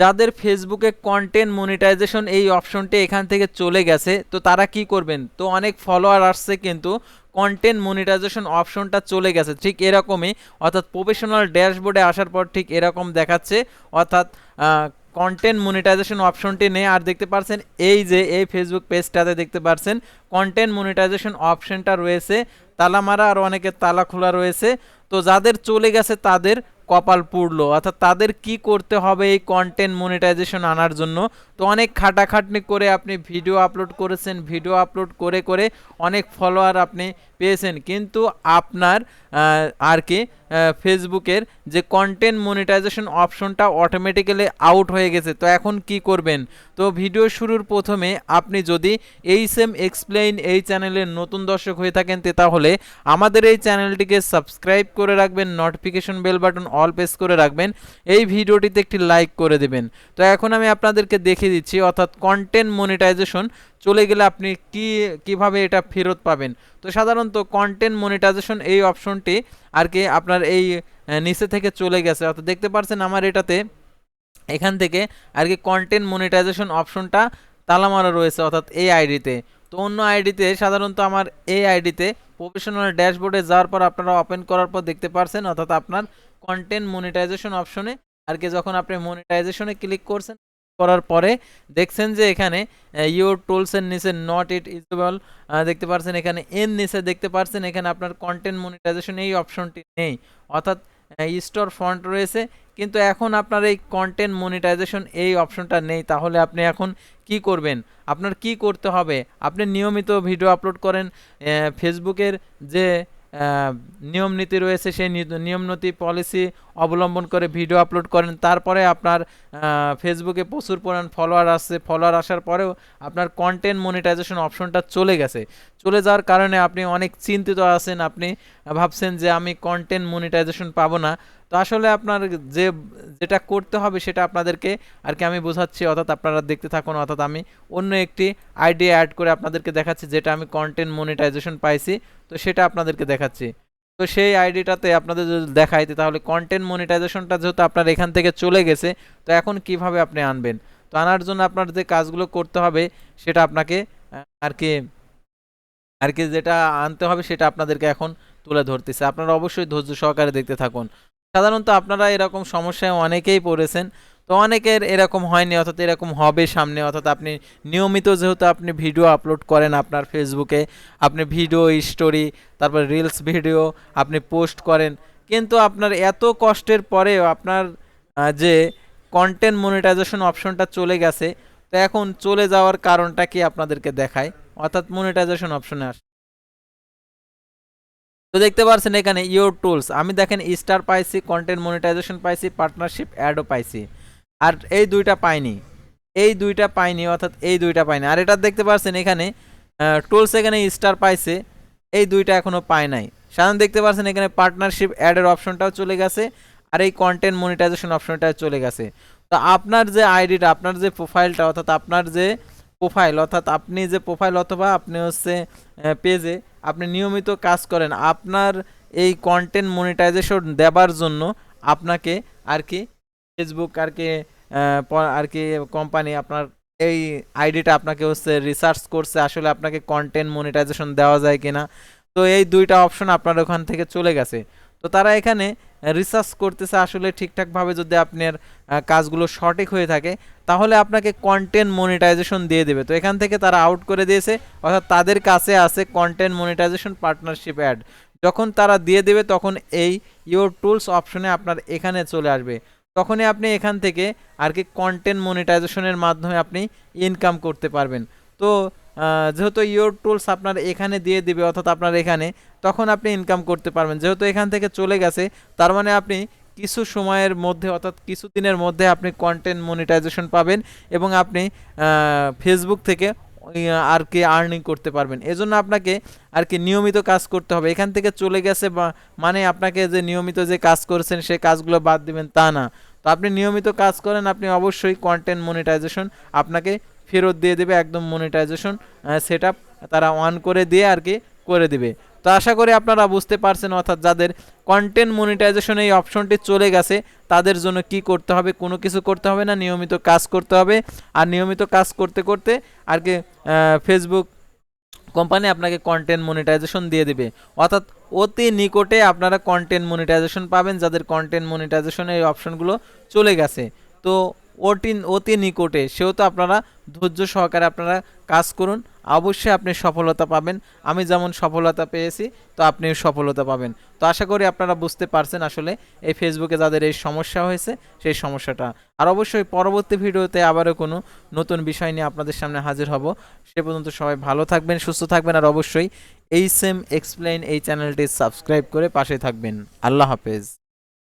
যাদের ফেসবুকে content monetization এই অপশনটি এখান থেকে চলে গেছে, তো তারা কি করবেন? তো অনেক ফলোয়ার আসছে কিন্তু কন্টেন্ট মনিটাইজেশন অপশনটা চলে গেছে, ঠিক এরকমই। অর্থাৎ প্রফেশনাল ড্যাশবোর্ডে আসার পর ঠিক এরকম দেখাচ্ছে। অর্থাৎ কন্টেন্ট মনিটাইজেশন অপশনটি নেই। আর দেখতে পাচ্ছেন এই যে, এই ফেসবুক পেজটাতে দেখতে পাচ্ছেন কন্টেন্ট মনিটাইজেশন অপশনটা রয়েছে। তালা মারা আর অনেকের তালা খোলা রয়েছে। তো যাদের চলে গেছে তাদের কপাল পুড়লো, অর্থাৎ তাদের কি করতে হবে এই কন্টেন্ট মনিটাইজেশন আনার জন্য? তো অনেক খাটাখাটনি করে আপনি ভিডিও আপলোড করেছেন ভিডিও আপলোড করে করে অনেক ফলোয়ার আপনি পেয়েছেন। কিন্তু আপনার আর কি? ফেসবুকের যে কন্টেন্ট মনিটাইজেশন অপশনটা অটোমেটিক্যালি আউট হয়ে গেছে। তো এখন কি করবেন? তো ভিডিও শুরুর প্রথমে আপনি যদি এই সেম এক্সপ্লেইন এই চ্যানেলের নতুন দর্শক হয়ে থাকেন তাহলে আমাদের এই চ্যানেলটিকে সাবস্ক্রাইব করে রাখবেন notification bell button all press করে রাখবেন, এই ভিডিওটিতে একটি লাইক করে দেবেন। তো এখন আমি আপনাদেরকে দেখিয়ে দিচ্ছি, অর্থাৎ কন্টেন্ট মনিটাইজেশন চলে গেলে আপনি কি, কীভাবে এটা ফেরত পাবেন? তো সাধারণত কন্টেন্ট মনিটাইজেশন এই অপশনটি আর কি আপনার এই নিচে থেকে চলে গেছে। অর্থাৎ দেখতে পাচ্ছেন আমার এটাতে, এখান থেকে আর কি কন্টেন্ট মনিটাইজেশন অপশনটা তালা মারা রয়েছে, অর্থাৎ এই আইডিতে। তো অন্য আইডিতে, সাধারণত আমার এই আইডিতে প্রফেশনাল ড্যাশবোর্ডে যাওয়ার পর আপনারা ওপেন করার পর দেখতে পারছেন, অর্থাৎ আপনার কন্টেন্ট মনিটাইজেশন অপশনে আর কি যখন আপনি মনিটাইজেশনে ক্লিক করছেন করার পরে দেখছেন যে এখানে ইউর টুলসের নিচে নট ইট ইজেবল দেখতে পারছেন, এখানে এন নিচে দেখতে পারছেন, এখানে আপনার কন্টেন্ট মনিটাইজেশন এই অপশনটি নেই। অর্থাৎ স্টোর ফন্ট রয়েছে, কিন্তু এখন আপনার এই কন্টেন্ট মনিটাইজেশন এই অপশনটা নেই। তাহলে আপনি এখন কি করবেন? আপনার কি করতে হবে? আপনি নিয়মিত ভিডিও আপলোড করেন ফেসবুকের যে নিয়ম নীতি রয়েছে, সেই নিয়ম নীতি পলিসি অবলম্বন করে ভিডিও আপলোড করেন। তারপরে আপনার ফেসবুকে প্রচুর পরিমাণ ফলোয়ার আসছে। ফলোয়ার আসার পরেও আপনার কন্টেন্ট মনিটাইজেশন অপশনটা চলে গেছে। চলে যাওয়ার কারণে আপনি অনেক চিন্তিত আছেন। আপনি ভাবছেন যে আমি কন্টেন্ট মনিটাইজেশন পাবো না। তো আসলে আপনার যে, যেটা করতে হবে সেটা আপনাদেরকে আর কি আমি বোঝাচ্ছি, অর্থাৎ আপনারা দেখতে থাকুন, অর্থাৎ আমি অন্য একটি আইডিয়া অ্যাড করে আপনাদেরকে দেখাচ্ছি, যেটা আমি কন্টেন্ট মনিটাইজেশন পাইছি, তো সেটা আপনাদেরকে দেখাচ্ছি। তো সেই আইডিটাতে আপনাদের যদি দেখাইতে তাহলে কন্টেন্ট মনিটাইজেশনটা যেহেতু আপনার এখান থেকে চলে গেছে, তো এখন কীভাবে আপনি আনবেন? তো আনার জন্য আপনার যে কাজগুলো করতে হবে, সেটা আপনাকে আর কি আর কি যেটা আনতে হবে সেটা আপনাদেরকে এখন তুলে ধরতেছে। আপনারা অবশ্যই ধৈর্য সহকারে দেখতে থাকুন। সাধারণত আপনারা এরকম সমস্যায় অনেকেই পড়েছেন, তো অনেকের এরকম হয়নি, অর্থাৎ এরকম হবে সামনে, অর্থাৎ আপনি নিয়মিত যেহেতু আপনি ভিডিও আপলোড করেন আপনার ফেসবুকে আপনি ভিডিও স্টোরি তারপর রিলস ভিডিও আপনি পোস্ট করেন, কিন্তু আপনার এত কষ্টের পরেও আপনার যে কন্টেন্ট মনিটাইজেশন অপশনটা চলে গেছে, তো এখন চলে যাওয়ার কারণটা কি আপনাদেরকে দেখায়? অর্থাৎ মনিটাইজেশন অপশনে আসে। তো দেখতে পাচ্ছেন এখানে ইওর টুলস আমি দেখেন স্টার পাইছি কন্টেন্ট মনিটাইজেশন পাইছি পার্টনারশিপ অ্যাডও পাইছি। আর এই দুইটা পাইনি। এই দুইটা পাইনি, অর্থাৎ এই দুইটা পাইনি। আর এটা দেখতে পাচ্ছেন এখানে টুলস এখানে স্টার পাইছে, এই দুইটা এখনও পায় নাই। সাধারণ দেখতে পাচ্ছেন এখানে পার্টনারশিপ অ্যাডের অপশনটাও চলে গেছে, আর এই কন্টেন্ট মনিটাইজেশন অপশনটা চলে গেছে। তো আপনার যে আইডিটা আপনার যে প্রোফাইলটা অর্থাৎ আপনার যে প্রোফাইল অর্থাৎ আপনি যে প্রোফাইল অথবা আপনি হচ্ছে পেজে আপনি নিয়মিত কাজ করেন, আপনার এই কন্টেন্ট মনিটাইজেশন দেবার জন্য আপনাকে আর কি ফেসবুক আর কি আর কি কোম্পানি আপনার এই আইডিটা আপনাকে হচ্ছে রিসার্চ করছে, আসলে আপনাকে কন্টেন্ট মনিটাইজেশন দেওয়া যায় কিনা। তো এই দুইটা অপশন আপনার ওখান থেকে চলে গেছে। তো তারা এখানে রিসার্চ করতেছে আসলে ঠিকঠাকভাবে যদি আপনার কাজগুলো সঠিক হয়ে থাকে, তাহলে আপনাকে কন্টেন্ট মনিটাইজেশন দিয়ে দেবে। তো এখান থেকে তারা আউট করে দিয়েছে, অর্থাৎ তাদের কাছে আছে কন্টেন্ট মনিটাইজেশন পার্টনারশিপ অ্যাড যখন তারা দিয়ে দেবে, তখন এই ইওর টুলস অপশনে আপনার এখানে চলে আসবে। তখনই আপনি এখান থেকে আর কি কন্টেন্ট মনিটাইজেশনের মাধ্যমে আপনি ইনকাম করতে পারবেন। তো যেহেতু ইওর টুলস আপনার এখানে দিয়ে দিবে অর্থাৎ আপনার এখানে, তখন আপনি ইনকাম করতে পারবেন। যেহেতু এখান থেকে চলে গেছে, তার মানে আপনি কিছু সময়ের মধ্যে অর্থাৎ কিছু দিনের মধ্যে আপনি কন্টেন্ট মনিটাইজেশন পাবেন এবং আপনি ফেসবুক থেকে আর কি আর্নিং করতে পারবেন। এজন্য আপনাকে আর কি নিয়মিত কাজ করতে হবে। এখান থেকে চলে গেছে মানে আপনাকে যে নিয়মিত যে কাজ করছেন সেই কাজগুলো বাদ দিবেন তা না। তো আপনি নিয়মিত কাজ করেন, আপনি অবশ্যই কন্টেন্ট মনিটাইজেশন আপনাকে ফেরত দিয়ে দেবে একদম মনিটাইজেশন সেট তারা অন করে দিয়ে আর কি করে দিবে। তো আশা করি আপনারা বুঝতে পারছেন অর্থাৎ যাদের কন্টেন্ট মনিটাইজেশন এই অপশনটি চলে গেছে, তাদের জন্য কি করতে হবে, কোনো কিছু করতে হবে না, নিয়মিত কাজ করতে হবে। আর নিয়মিত কাজ করতে করতে আর কি ফেসবুক কোম্পানি আপনাকে কন্টেন্ট মনিটাইজেশন দিয়ে দিবে। অর্থাৎ অতি নিকটে আপনারা কন্টেন্ট মনিটাইজেশন পাবেন, যাদের কন্টেন্ট মনিটাইজেশনের এই অপশনগুলো চলে গেছে। তো অতি অতি নিকটে সেহেতু আপনারা ধৈর্য সহকারে আপনারা কাজ করুন। অবশ্যই আপনি সফলতা পাবেন। আমি যেমন সফলতা পেয়েছি, তো আপনিও সফলতা পাবেন। তো আশা করি আপনারা বুঝতে পারছেন আসলে এই ফেসবুকে যাদের এই সমস্যা হয়েছে, সেই সমস্যাটা। আর অবশ্যই পরবর্তী ভিডিওতে আবারও কোনো নতুন বিষয় নিয়ে আপনাদের সামনে হাজির হব। সে পর্যন্ত সবাই ভালো থাকবেন, সুস্থ থাকবেন, আর অবশ্যই এই সেম এক্সপ্লেইন এই চ্যানেলটি সাবস্ক্রাইব করে পাশে থাকবেন। আল্লাহ হাফেজ।